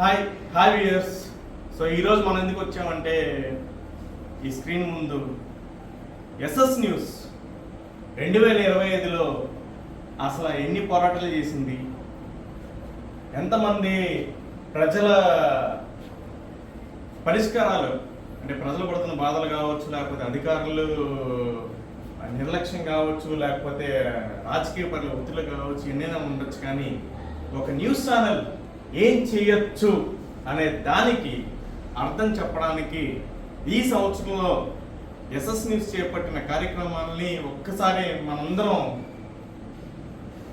Hi hi viewers so ఈరోజు మనం ఎందుకు వచ్చామంటే ఈ స్క్రీన్ ముందు ఎస్ఎస్ న్యూస్ రెండు వేల ఇరవై ఐదులో అసలు ఎన్ని పోరాటాలు చేసింది? ఎంతమంది ప్రజల పరిష్కారాలు అంటే ప్రజలు పడుతున్న బాధలు కావచ్చు లేకపోతే అధికారులు నిర్లక్ష్యం కావచ్చు లేకపోతే రాజకీయ పనుల ఒత్తిళ్ళు కావచ్చు ఎన్నైనా ఉండొచ్చు. కానీ ఒక న్యూస్ ఛానల్ ఏం చేయొచ్చు అనే దానికి అర్థం చెప్పడానికి ఈ సంవత్సరంలో ఎస్ఎస్ న్యూస్ చేపట్టిన కార్యక్రమాలని ఒక్కసారి మనందరం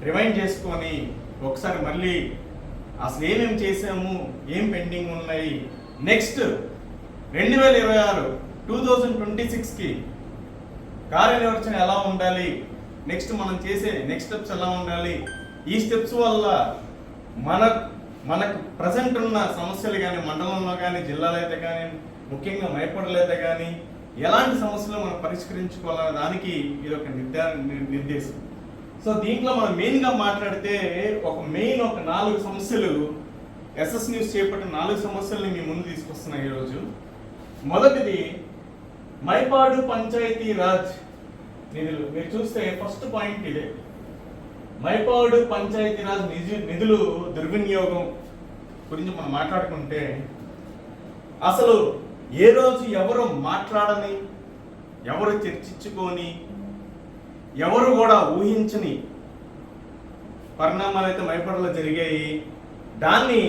రిమైండ్ చేసుకొని ఒకసారి మళ్ళీ అసలు ఏమేమి చేసాము ఏం పెండింగ్ ఉన్నాయి. నెక్స్ట్ రెండు వేల ఇరవై ఆరు టూ థౌజండ్ ట్వంటీ సిక్స్కి కార్యనిర్వచన ఎలా ఉండాలి? నెక్స్ట్ మనం చేసే నెక్స్ట్ స్టెప్స్ ఎలా ఉండాలి? ఈ స్టెప్స్ వల్ల మన మనకు ప్రజెంట్ ఉన్న సమస్యలు కానీ మండలంలో కానీ జిల్లాలో అయితే కానీ ముఖ్యంగా మైపడలో అయితే కానీ ఎలాంటి సమస్యలు మనం పరిష్కరించుకోవాలనే దానికి ఇది ఒక నిర్ధారణ నిర్దేశం. సో దీంట్లో మనం మెయిన్గా మాట్లాడితే ఒక మెయిన్ ఒక నాలుగు సమస్యలు ఎస్ఎస్ న్యూస్ చేపట్టిన నాలుగు సమస్యల్ని మీ ముందు తీసుకొస్తున్నాయి ఈరోజు. మొదటిది మైపాడు పంచాయతీ రాజ్. నిధులు మీరు చూస్తే ఫస్ట్ పాయింట్ ఇదే. మైపాడు పంచాయతీ రాజ్ నిధు నిధులు దుర్వినియోగం గురించి మనం మాట్లాడుకుంటే అసలు ఏ రోజు ఎవరు మాట్లాడని ఎవరు చర్చించుకొని ఎవరు కూడా ఊహించని పరిణామాలు అయితే మైపడలో జరిగాయి. దాన్ని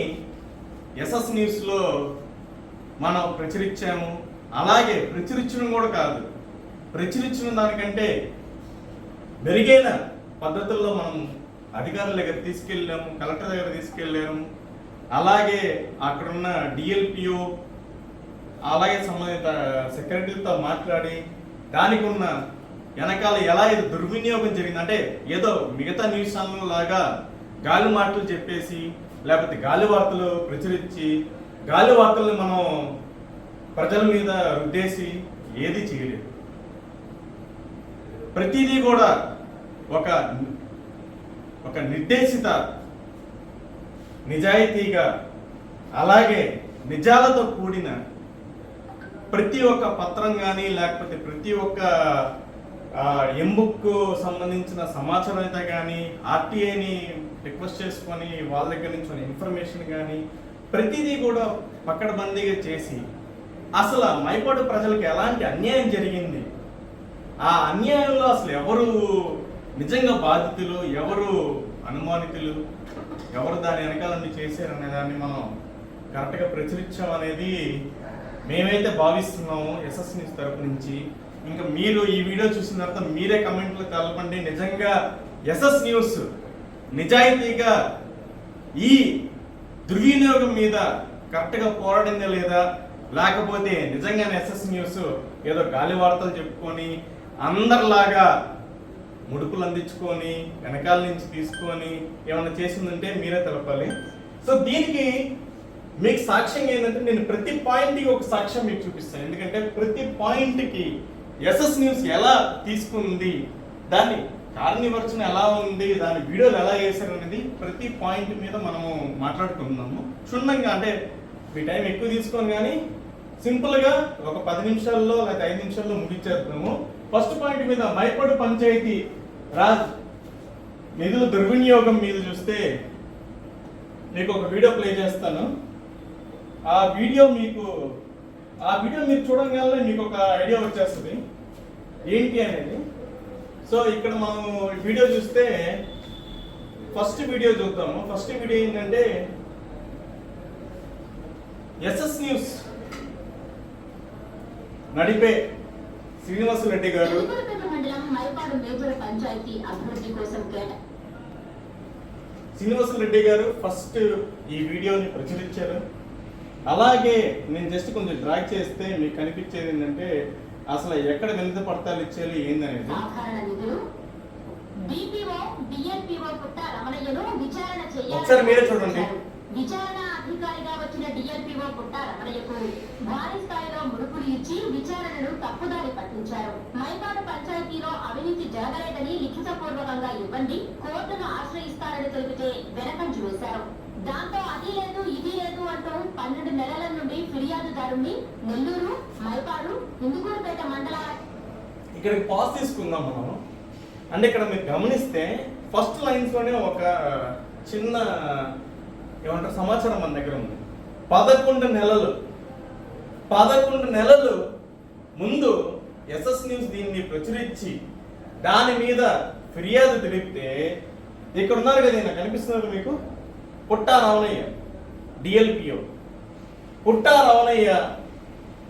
ఎస్ఎస్ న్యూస్లో మనం ప్రచురించాము. అలాగే ప్రచురించడం కూడా కాదు. ప్రచురించిన దానికంటే మెరుగైన పద్ధతుల్లో మనం అధికారుల దగ్గర తీసుకెళ్ళాము కలెక్టర్ దగ్గర తీసుకెళ్ళాము అలాగే అక్కడున్న డిఎల్పిఓ అలాగే సంబంధిత సెక్రటరీతో మాట్లాడి దానికి ఉన్న వెనకాల ఎలా ఇది దుర్వినియోగం జరిగింది అంటే ఏదో మిగతా న్యూస్ ఛానల్ లాగా గాలి మాటలు చెప్పేసి లేకపోతే గాలి వార్తలు ప్రచురించి గాలి వార్తలను మనం ప్రజల మీద రుద్దేసి ఏది చేయలేదు. ప్రతిదీ కూడా ఒక ఒక నిర్దేశిత నిజాయితీగా అలాగే నిజాలతో కూడిన ప్రతి ఒక్క పత్రం కానీ లేకపోతే ప్రతి ఒక్క ఎంబుక్ సంబంధించిన సమాచారం అయితే కానీ ఆర్టీఐని రిక్వెస్ట్ చేసుకొని వాళ్ళ దగ్గర నుంచి ఉన్న ఇన్ఫర్మేషన్ కానీ ప్రతిదీ కూడా పక్కడబందీగా చేసి అసలు మైపాడు ప్రజలకు ఎలాంటి అన్యాయం జరిగింది? ఆ అన్యాయంలో అసలు ఎవరు నిజంగా బాధితులు ఎవరు అనుమానితులు ఎవరు దాని వెనకాల నుండి చేశారనే దాన్ని మనం కరెక్ట్గా ప్రచురించాం అనేది మేమైతే భావిస్తున్నాము ఎస్ఎస్ న్యూస్ తరపు నుంచి. ఇంకా మీరు ఈ వీడియో చూసిన తర్వాత మీరే కమెంట్లు కలపండి నిజంగా ఎస్ఎస్ న్యూస్ నిజాయితీగా ఈ దుర్వినియోగం మీద కరెక్ట్గా పోరాడిందా లేదా? లేకపోతే నిజంగానే ఎస్ఎస్ న్యూస్ ఏదో గాలి వార్తలు చెప్పుకొని అందరిలాగా ముడుపులు అందించుకొని వెనకాల నుంచి తీసుకొని ఏమైనా చేసిందంటే మీరే తెలపాలి. సో దీనికి మీకు సాక్ష్యం ఏంటంటే నేను ప్రతి పాయింట్కి ఒక సాక్ష్యం మీకు చూపిస్తాను. ఎందుకంటే ప్రతి పాయింట్కి ఎస్ఎస్ న్యూస్ ఎలా తీసుకుంది దాన్ని కార్యనిర్వచన ఎలా ఉంది దాని వీడియోలు ఎలా చేశారు అనేది ప్రతి పాయింట్ మీద మనము మాట్లాడుకుందాము క్షుణ్ణంగా అంటే మీ టైం ఎక్కువ తీసుకొని కానీ సింపుల్గా ఒక పది నిమిషాల్లో లేకపోతే ఐదు నిమిషాల్లో ముగించేద్దాము. ఫస్ట్ పాయింట్ మీద మైపడు పంచాయతీ రాజ్ నిధుల దుర్వినియోగం మీద చూస్తే మీకు ఒక వీడియో ప్లే చేస్తాను. ఆ వీడియో మీకు ఆ వీడియో మీరు చూడగానే మీకు ఒక ఐడియా వచ్చేస్తుంది. ఏంటి అనేది? సో ఇక్కడ మనం వీడియో చూస్తే ఫస్ట్ వీడియో చూద్దాము. ఫస్ట్ వీడియో ఏంటంటే ఎస్ఎస్ న్యూస్ నడిపే గారు. పంచాయతీ అభివృద్ధి కోసం కేట శ్రీనివాసరెడ్డి గారు ఫస్ట్ ఈ వీడియోని ప్రచురించారు. అలాగే నేను జస్ట్ కొంచెం డ్రాగ్ చేస్తే మీకు కనిపించేది ఏంటంటే అసలు ఎక్కడ వినతి పడతాలు ఇచ్చేది ఏందనేది. ఒకసారి మీరే చూడండి. విచారణ అధికారిగా వచ్చిన డిఎల్పీఓ పుట్ట రమణయ్యకు భారీ స్థాయిలో ముడుపులు ఇచ్చి విచారణను తప్పుదారి పట్టించారు. మైపాడు పంచాయతీలో అవినీతి జరగలేదని లిఖితపూర్వకంగా ఇవ్వండి కోర్టును ఆశ్రయిస్తారని తెలిపితే వెనకంజు వేశారు. దాంతో అది లేదు ఇది లేదు అంటూ పన్నెండు నెలల నుండి ఫిర్యాదుదారుని నెల్లూరు మైపాడు ఇందుకూరుపేట మండలాల ఇక్కడికి పాస్ తీసుకుందాం మనం. అంటే ఇక్కడ మీరు గమనిస్తే ఫస్ట్ లైన్స్లోనే ఒక చిన్న ఏమంటారు? సమాచారం మన దగ్గర ఉంది. పదకొండు నెలలు. పదకొండు నెలలు ముందు ఎస్ఎస్ న్యూస్ దీన్ని ప్రచురించి దాని మీద ఫిర్యాదు తెలిపితే ఇక్కడ ఉన్నారు కదా ఈయన కనిపిస్తున్నారు మీకు? పుట్టా రావణయ్య డిఎల్పిఓ పుట్టా రావణయ్య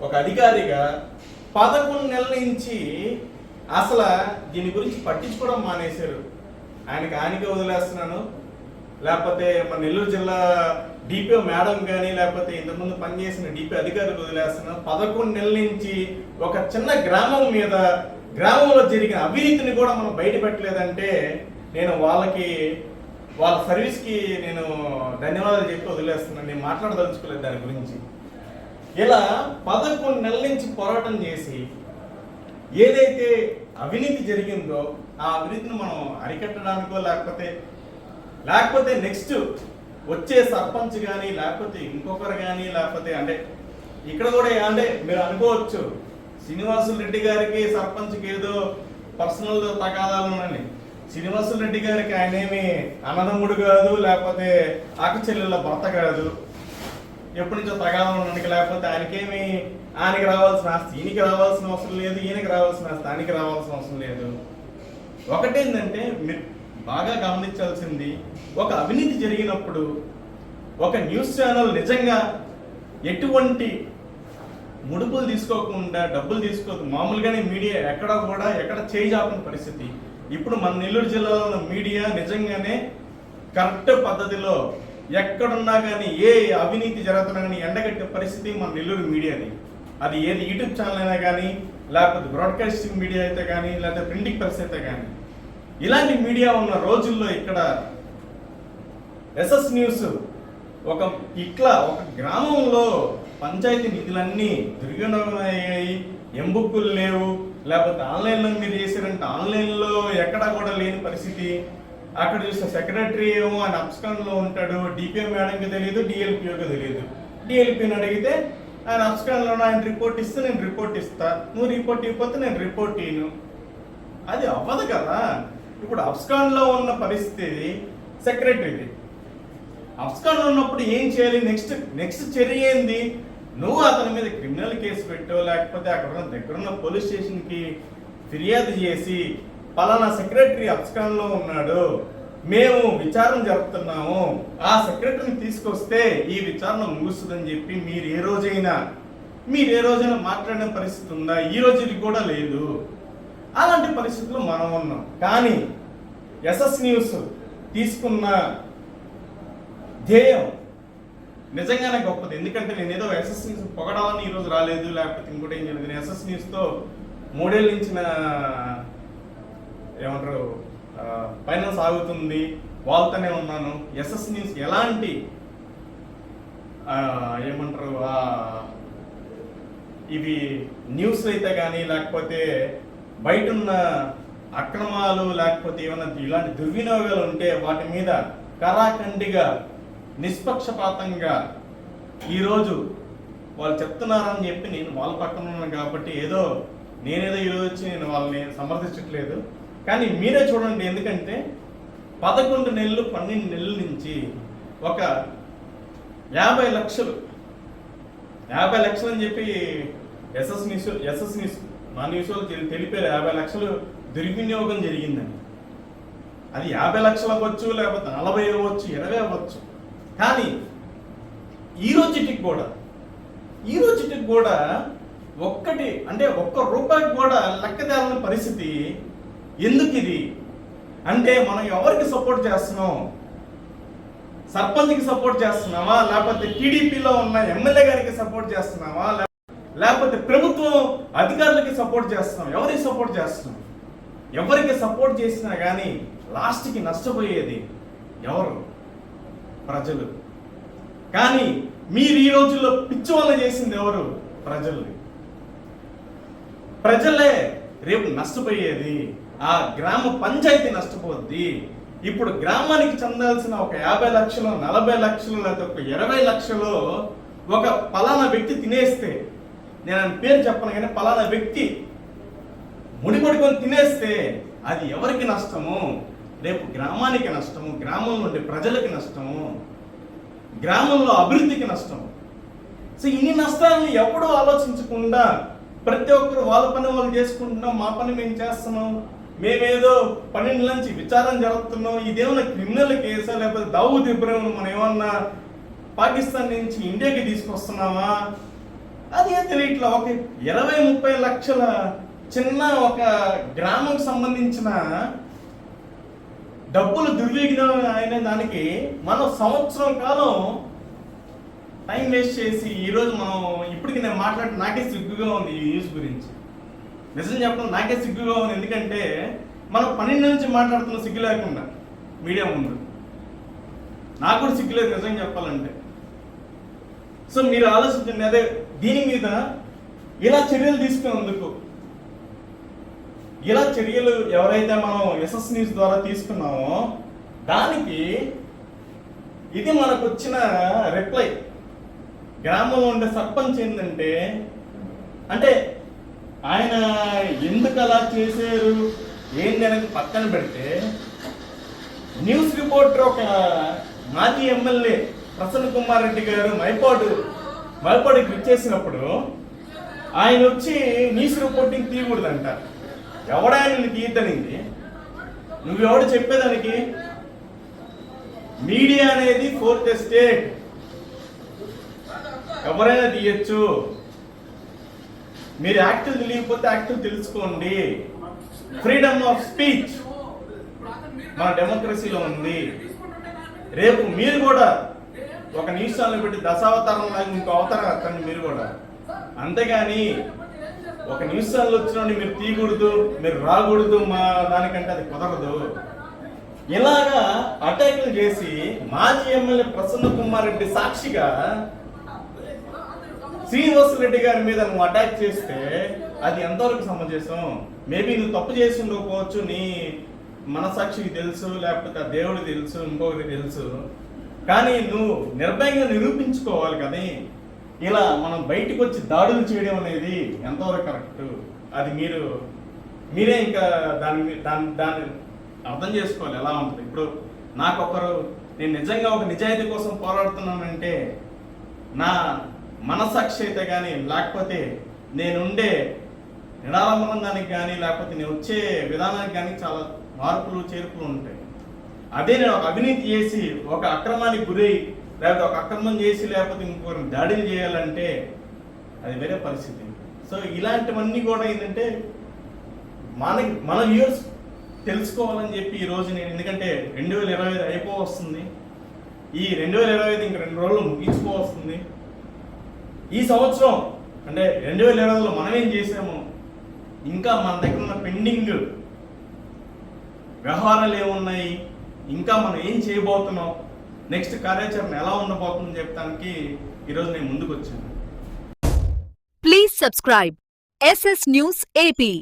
ఒక అధికారిగా పదకొండు నెలల నుంచి అసలు దీని గురించి పట్టించుకోవడం మానేశారు. ఆయనకి ఆయనకే వదిలేస్తున్నాను. లేకపోతే మన నెల్లూరు జిల్లా డిపిఓ మేడం కానీ లేకపోతే ఇంతకుముందు పనిచేసిన డిపి అధికారులు వదిలేస్తున్నాను పదకొండు నెలల నుంచి ఒక చిన్న గ్రామం మీద గ్రామంలో జరిగిన అవినీతిని కూడా మనం బయట పెట్టలేదంటే నేను వాళ్ళకి వాళ్ళ సర్వీస్కి నేను ధన్యవాదాలు చెప్పి వదిలేస్తున్నాను నేను మాట్లాడదలుచుకోలేదు దాని గురించి. ఇలా పదకొండు నెలల నుంచి పోరాటం చేసి ఏదైతే అవినీతి జరిగిందో ఆ అవినీతిని మనం అరికట్టడానికో లేకపోతే లేకపోతే నెక్స్ట్ వచ్చే సర్పంచ్ కానీ లేకపోతే ఇంకొకరు కానీ లేకపోతే అంటే ఇక్కడ కూడా అంటే మీరు అనుకోవచ్చు శ్రీనివాసులు రెడ్డి గారికి సర్పంచ్కి ఏదో పర్సనల్ తగాదాలు ఉన్నాయి శ్రీనివాసులు రెడ్డి గారికి ఆయన ఏమి అన్నదమ్ముడు కాదు లేకపోతే ఆకచెల్లెల భర్త కాదు. ఎప్పటి నుంచో తగాదం ఉండడానికి లేకపోతే ఆయనకేమి ఆయనకి రావాల్సిన ఆస్తి ఈయనకి రావాల్సిన అవసరం లేదు ఈయనకి రావాల్సిన ఆస్తి ఆయనకి రావాల్సిన అవసరం లేదు. ఒకటేంటంటే మీరు బాగా గమనించాల్సింది ఒక అవినీతి జరిగినప్పుడు ఒక న్యూస్ ఛానల్ నిజంగా ఎటువంటి ముడుపులు తీసుకోకుండా డబ్బులు తీసుకో మామూలుగానే మీడియా ఎక్కడ కూడా ఎక్కడ చేయజాపని పరిస్థితి. ఇప్పుడు మన నెల్లూరు జిల్లాలో ఉన్న మీడియా నిజంగానే కరెక్ట్ పద్ధతిలో ఎక్కడున్నా కానీ ఏ అవినీతి జరుగుతున్నా కానీ ఎండగట్టే పరిస్థితి మన నెల్లూరు మీడియాని అది ఏది యూట్యూబ్ ఛానల్ అయినా కానీ లేకపోతే బ్రాడ్కాస్టింగ్ మీడియా అయితే కానీ లేకపోతే ప్రింటింగ్ ప్రెస్ అయితే కానీ ఇలాంటి మీడియా ఉన్న రోజుల్లో ఇక్కడ ఎస్ఎస్ న్యూస్ ఒక ఇట్లా ఒక గ్రామంలో పంచాయతీ నిధులన్నీ దుర్గణమయ్యాయి ఎంబుక్కులు లేవు. లేకపోతే ఆన్లైన్లో మీరు చేశారంటే ఆన్లైన్లో ఎక్కడా కూడా లేని పరిస్థితి. అక్కడ చూస్తే సెక్రటరీ ఏమో ఆయన అప్స్కాన్లో ఉంటాడు. డిపిఎం మేడంకి తెలియదు డిఎల్పిఓకి తెలియదు. డిఎల్పిని అడిగితే ఆయన అప్స్కాన్లో ఆయన రిపోర్ట్ ఇస్తే నేను రిపోర్ట్ ఇస్తా. నువ్వు రిపోర్ట్ ఇవ్వకపోతే నేను రిపోర్ట్ ఇయ్యను. అది అవ్వదు కదా. ఇప్పుడు అఫ్స్కాన్లో ఉన్న పరిస్థితి సెక్రటరీది అఫ్స్కాన్లో ఉన్నప్పుడు ఏం చేయాలి? నెక్స్ట్ నెక్స్ట్ చర్య ఏంది? నువ్వు అతని మీద క్రిమినల్ కేసు పెట్టో లేకపోతే అక్కడ ఉన్న దగ్గరున్న పోలీస్ స్టేషన్కి ఫిర్యాదు చేసి పలానా సెక్రటరీ అఫ్స్కాన్లో ఉన్నాడు మేము విచారణ జరుపుతున్నాము ఆ సెక్రటరీని తీసుకొస్తే ఈ విచారణ ముగుస్తుందని చెప్పి మీరు ఏ రోజైనా మీరు ఏ రోజైనా మాట్లాడిన పరిస్థితి ఉందా? ఈ రోజుకి కూడా లేదు. అలాంటి పరిస్థితుల్లో మనం ఉన్నాం. కానీ ఎస్ఎస్ న్యూస్ తీసుకున్న ధ్యేయం నిజంగానే గొప్పది. ఎందుకంటే నేను ఏదో ఎస్ఎస్ న్యూస్ పొగడాలని ఈరోజు రాలేదు లేకపోతే ఇంకోటి ఏం చేయలేదు నేను ఎస్ఎస్ న్యూస్తో మూడేళ్ళ నుంచి నా ఏమంటారు పైన సాగుతుంది. వాళ్ళతోనే ఉన్నాను. ఎస్ఎస్ న్యూస్ ఎలాంటి ఏమంటారు ఇవి న్యూస్ అయితే కానీ లేకపోతే బయట ఉన్న అక్రమాలు లేకపోతే ఏమైనా ఇలాంటి దుర్వినియోగాలు ఉంటే వాటి మీద కరాఖండిగా నిష్పక్షపాతంగా ఈరోజు వాళ్ళు చెప్తున్నారని చెప్పి నేను వాళ్ళ పక్కన ఉన్నాను కాబట్టి ఏదో నేనేదో ఈరోజు వచ్చి నేను వాళ్ళని సమర్థించట్లేదు. కానీ మీరే చూడండి ఎందుకంటే పదకొండు నెలలు పన్నెండు నెలల నుంచి ఒక యాభై లక్షలు యాభై లక్షలు అని చెప్పి ఎస్ఎస్ న్యూస్ ఎస్ఎస్ న్యూస్ మా న్యూస్ వాళ్ళు తెలిపారు యాభై లక్షలు దుర్వినియోగం జరిగిందని అది యాభై లక్షలు అవ్వచ్చు లేకపోతే నలభై అవ్వచ్చు ఇరవై అవ్వచ్చు. కానీ ఈ రోజుటికి కూడా ఈ రోజుటికి కూడా ఒక్కటి అంటే ఒక్క రూపాయికి కూడా లెక్క తేలని పరిస్థితి ఎందుకు ఇది? అంటే మనం ఎవరికి సపోర్ట్ చేస్తున్నాం? సర్పంచ్కి సపోర్ట్ చేస్తున్నావా? లేకపోతే టీడీపీలో ఉన్న ఎమ్మెల్యే గారికి సపోర్ట్ చేస్తున్నావా? లేకపోతే ప్రభుత్వం అధికారులకి సపోర్ట్ చేస్తున్నాం. ఎవరికి సపోర్ట్ చేస్తున్నాం? ఎవరికి సపోర్ట్ చేసినా కానీ లాస్ట్కి నష్టపోయేది ఎవరు? ప్రజలు. కానీ మీరు ఈ రోజుల్లో పిచ్చి వల్ల చేసింది ఎవరు? ప్రజలు. ప్రజలే రేపు నష్టపోయేది. ఆ గ్రామ పంచాయతీ నష్టపోద్ది. ఇప్పుడు గ్రామానికి చెందాల్సిన ఒక యాభై లక్షలు నలభై లక్షలు లేకపోతే ఒక ఇరవై లక్షలు ఒక పలానా వ్యక్తి తినేస్తే నేను ఆయన పేరు చెప్పను కానీ పలానా వ్యక్తి ముడిపడుకొని తినేస్తే అది ఎవరికి నష్టము? రేపు గ్రామానికి నష్టము గ్రామంలో ఉండే ప్రజలకి నష్టము గ్రామంలో అభివృద్ధికి నష్టము. సో ఇన్ని నష్టాలను ఎప్పుడూ ఆలోచించకుండా ప్రతి ఒక్కరు వాళ్ళ పని వాళ్ళు చేసుకుంటున్నాం మా పని మేము చేస్తున్నాం మేమేదో పన్నెండు నుంచి విచారం జరుపుతున్నాం ఇదేమన్నా క్రిమినల్ కేసా లేకపోతే దావుద్ ఇబ్రాహిం మనం ఏమన్నా పాకిస్తాన్ నుంచి ఇండియాకి తీసుకొస్తున్నామా? అది ఏం తెలియట్లా ఒక ఇరవై ముప్పై లక్షల చిన్న ఒక గ్రామంకి సంబంధించిన డబ్బులు దుర్వినియోగం అయిన దానికి మనం సంవత్సరం కాలం టైం వేస్ట్ చేసి ఈరోజు మనం ఇప్పటికి నేను మాట్లాడి నాకే సిగ్గుగా ఉంది ఈ న్యూస్ గురించి. నిజం చెప్పడం నాకే సిగ్గుగా ఉంది. ఎందుకంటే మనం పన్నెండు నుంచి మాట్లాడుతున్న సిగ్గు లేకుండా మీడియా ముందు. నాకు కూడా సిగ్గు లేదు నిజం చెప్పాలంటే. సో మీరు ఆలోచించండి అదే దీని మీద ఇలా చర్యలు తీసుకున్నందుకు ఇలా చర్యలు ఎవరైతే మనం ఎస్ఎస్ న్యూస్ ద్వారా తీసుకున్నామో దానికి ఇది మనకు వచ్చిన రిప్లై గ్రామంలో ఉండే సర్పంచ్ ఏంటంటే అంటే ఆయన ఎందుకు అలా చేశారు ఏంది అనేది పక్కన పెడితే న్యూస్ రిపోర్టర్ ఒక మాజీ ఎమ్మెల్యే ప్రసన్న కుమార్ రెడ్డి గారు మైపాడు క్లిక్ చేసినప్పుడు ఆయన వచ్చి న్యూస్ రిపోర్టింగ్ తీయకూడదంట. ఎవడాయన నిన్ను తీయద్దనింది? నువ్వెవడు చెప్పేదానికి? మీడియా అనేది ఫోర్త్ ఎస్టేట్. ఎవరైనా తీయచ్చు. మీరు యాక్టివ్ తెలియకపోతే యాక్టివ్ తెలుసుకోండి. ఫ్రీడమ్ ఆఫ్ స్పీచ్ మన డెమోక్రసీలో ఉంది. రేపు మీరు కూడా ఒక న్యూస్ ఛానల్ పెట్టి దశావతారం లాగా ఇంకో అవతారం ఎత్తండి మీరు కూడా. అంతేగాని ఒక న్యూస్ ఛానల్ వచ్చిన మీరు తీయకూడదు మీరు రాకూడదు మా దానికంటే అది కుదరదు. ఇలాగా అటాకులు చేసి మాజీ ఎమ్మెల్యే ప్రసన్న కుమార్ రెడ్డి సాక్షిగా శ్రీనివాస రెడ్డి గారి మీద నువ్వు అటాక్ చేస్తే అది ఎంతవరకు సమంజసం? మేబీ నువ్వు తప్పు చేసి ఉండకపోవచ్చు నీ మనసాక్షికి తెలుసు లేకపోతే ఆ దేవుడికి తెలుసు ఇంకొకరికి తెలుసు. కానీ నువ్వు నిర్భయంగా నిరూపించుకోవాలి కానీ ఇలా మనం బయటకు వచ్చి దాడులు చేయడం అనేది ఎంతవరకు కరెక్ట్? అది మీరు మీరే ఇంకా దాని దాని దాన్ని అర్థం చేసుకోవాలి ఎలా ఉంటుంది. ఇప్పుడు నాకొకరు నేను నిజంగా ఒక నిజాయితీ కోసం పోరాడుతున్నానంటే నా మనసాక్షి అయితే కానీ లేకపోతే నేనుండే నిడాలంబనానికి కానీ లేకపోతే నేను వచ్చే విధానానికి కానీ చాలా మార్పులు చేర్పులు ఉంటాయి. అదే నేను ఒక అవినీతి చేసి ఒక అక్రమానికి గురై లేకపోతే ఒక అక్రమం చేసి లేకపోతే ఇంకొకరిని దాడిని చేయాలంటే అది వేరే పరిస్థితి. సో ఇలాంటివన్నీ కూడా ఏంటంటే మనకి మన వ్యూస్ తెలుసుకోవాలని చెప్పి ఈ రోజు నేను ఎందుకంటే రెండు వేల ఇరవై ఐదు అయిపో వస్తుంది ఈ రెండు వేల ఇరవై ఐదు ఇంక రెండు రోజులు ముగించుకో వస్తుంది ఈ సంవత్సరం అంటే రెండు వేల ఇరవై ఐదులో మనం ఏం చేసాము ఇంకా మన దగ్గర ఉన్న పెండింగ్ వ్యవహారాలు ఏమున్నాయి? ఇంకా మనం ఏం చేయబోతున్నాం? నెక్స్ట్ కార్యాచరణ ఎలా ఉండబోతుందని చెప్పడానికి ఈరోజు నేను ముందుకు వచ్చాను. Please subscribe SS news AP